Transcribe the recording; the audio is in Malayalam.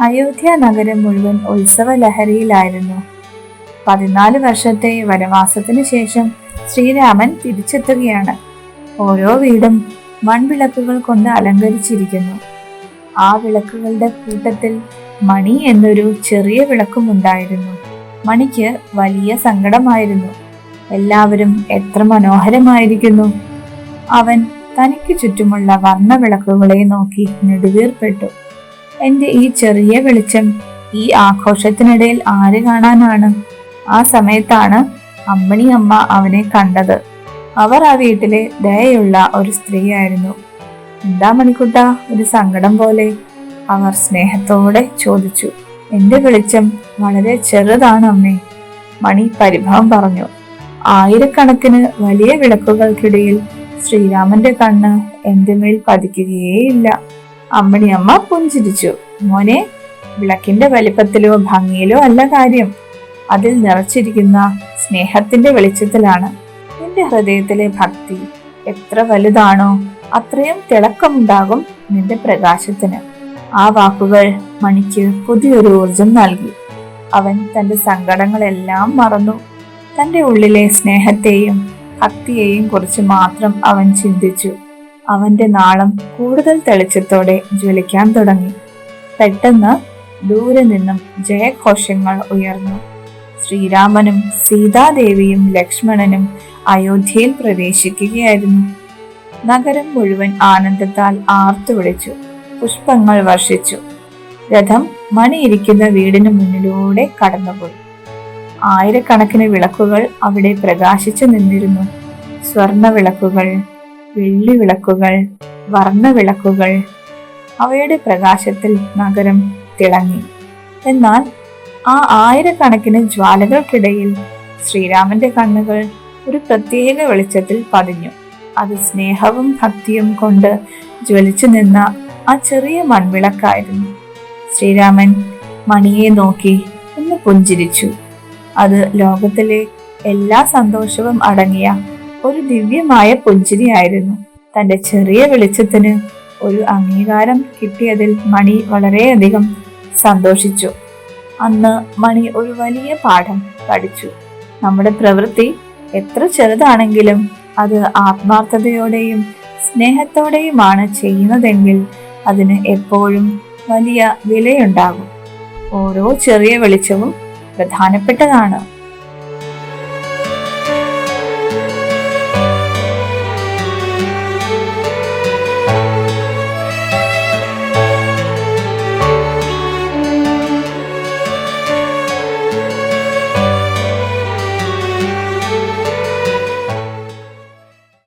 അയോധ്യ നഗരം മുഴുവൻ ഉത്സവ ലഹരിയിലായിരുന്നു പതിനാല് വർഷത്തെ വനവാസത്തിനു ശേഷം ശ്രീരാമൻ തിരിച്ചെത്തുകയാണ്. ഓരോ വീടും മൺവിളക്കുകൾ കൊണ്ട് അലങ്കരിച്ചിരിക്കുന്നു. ആ വിളക്കുകളുടെ കൂട്ടത്തിൽ മണി എന്നൊരു ചെറിയ വിളക്കും ഉണ്ടായിരുന്നു മണിക്ക് വലിയ സങ്കടമായിരുന്നു. എല്ലാവരും എത്ര മനോഹരമായിരിക്കുന്നു. അവൻ തനിക്ക് ചുറ്റുമുള്ള വർണവിളക്കുകളെ നോക്കി നെടുവീർപ്പെട്ടു. എന്റെ ഈ ചെറിയ വെളിച്ചം ഈ ആഘോഷത്തിനിടയിൽ ആര് കാണാനാണ്? ആ സമയത്താണ് അമ്മണി അമ്മ അവനെ കണ്ടത്. അവർ ആ വീട്ടിലെ ദയയുള്ള ഒരു സ്ത്രീയായിരുന്നു. എന്താ മണിക്കുട്ട ഒരു സങ്കടം പോലെ? അവർ സ്നേഹത്തോടെ ചോദിച്ചു. എന്റെ വെളിച്ചം വളരെ ചെറുതാണ് അമ്മേ മണി പരിഭവം പറഞ്ഞു. ആയിരക്കണക്കിന് വലിയ വിളക്കുകൾക്കിടയിൽ ശ്രീരാമന്റെ കണ്ണ് എന്റെ മേൽ പതിക്കുകയേയില്ല. അമ്മണിയമ്മ പുഞ്ചിരിച്ചു. മോനെ വിളക്കിന്റെ വലിപ്പത്തിലോ ഭംഗിയിലോ അല്ല കാര്യം. അതിൽ നിറച്ചിരിക്കുന്ന സ്നേഹത്തിന്റെ വെളിച്ചത്തിലാണ്. നിന്റെ ഹൃദയത്തിലെ ഭക്തി എത്ര വലുതാണോ അത്രയും തിളക്കമുണ്ടാകും നിന്റെ പ്രകാശത്തിന്. ആ വാക്കുകൾ മണിക്ക് പുതിയൊരു ഊർജം നൽകി. അവൻ തന്റെ സങ്കടങ്ങളെല്ലാം മറന്നു. തന്റെ ഉള്ളിലെ സ്നേഹത്തെയും ഭക്തിയെയും കുറിച്ച് മാത്രം അവൻ ചിന്തിച്ചു. അവന്റെ നാളം കൂടുതൽ തെളിച്ചത്തോടെ ജ്വലിക്കാൻ തുടങ്ങി. പെട്ടെന്ന് ദൂരെ നിന്നും ജയഘോഷങ്ങൾ ഉയർന്നു. ശ്രീരാമനും സീതാദേവിയും ലക്ഷ്മണനും അയോധ്യയിൽ പ്രവേശിക്കുകയായിരുന്നു. നഗരം മുഴുവൻ ആനന്ദത്താൽ ആർത്തു വിളിച്ചു പുഷ്പങ്ങൾ വർഷിച്ചു. രഥം മണിയിരിക്കുന്ന വീടിന് മുന്നിലൂടെ കടന്നുപോയി. ആയിരക്കണക്കിന് വിളക്കുകൾ അവിടെ പ്രകാശിച്ചു നിന്നിരുന്നു. സ്വർണ വിളക്കുകൾ വെള്ളി വിളക്കുകൾ വർണ വിളക്കുകൾ അവയുടെ പ്രകാശത്തിൽ നഗരം തിളങ്ങി. എന്നാൽ ആ ആയിരക്കണക്കിന് ജ്വാലകൾക്കിടയിൽ ശ്രീരാമന്റെ കണ്ണുകൾ ഒരു പ്രത്യേക വെളിച്ചത്തിൽ പതിഞ്ഞു. അത് സ്നേഹവും ഭക്തിയും കൊണ്ട് ജ്വലിച്ചു നിന്ന ആ ചെറിയ മൺവിളക്കായിരുന്നു. ശ്രീരാമൻ മണിയെ നോക്കി ഒന്ന് പുഞ്ചിരിച്ചു. അത് ലോകത്തിലെ എല്ലാ സന്തോഷവും അടങ്ങിയ ഒരു ദിവ്യമായ പുഞ്ചിരിയായിരുന്നു. തന്റെ ചെറിയ വെളിച്ചത്തിന് ഒരു അംഗീകാരം കിട്ടിയതിൽ മണി വളരെയധികം സന്തോഷിച്ചു. അന്ന് മണി ഒരു വലിയ പാഠം പഠിച്ചു. നമ്മുടെ പ്രവൃത്തി എത്ര ചെറുതാണെങ്കിലും അത് ആത്മാർത്ഥതയോടെയും സ്നേഹത്തോടെയുമാണ് ചെയ്യുന്നതെങ്കിൽ അതിന് എപ്പോഴും വലിയ വിലയുണ്ടാകും. ഓരോ ചെറിയ വെളിച്ചവും പ്രധാനപ്പെട്ടതാണ്.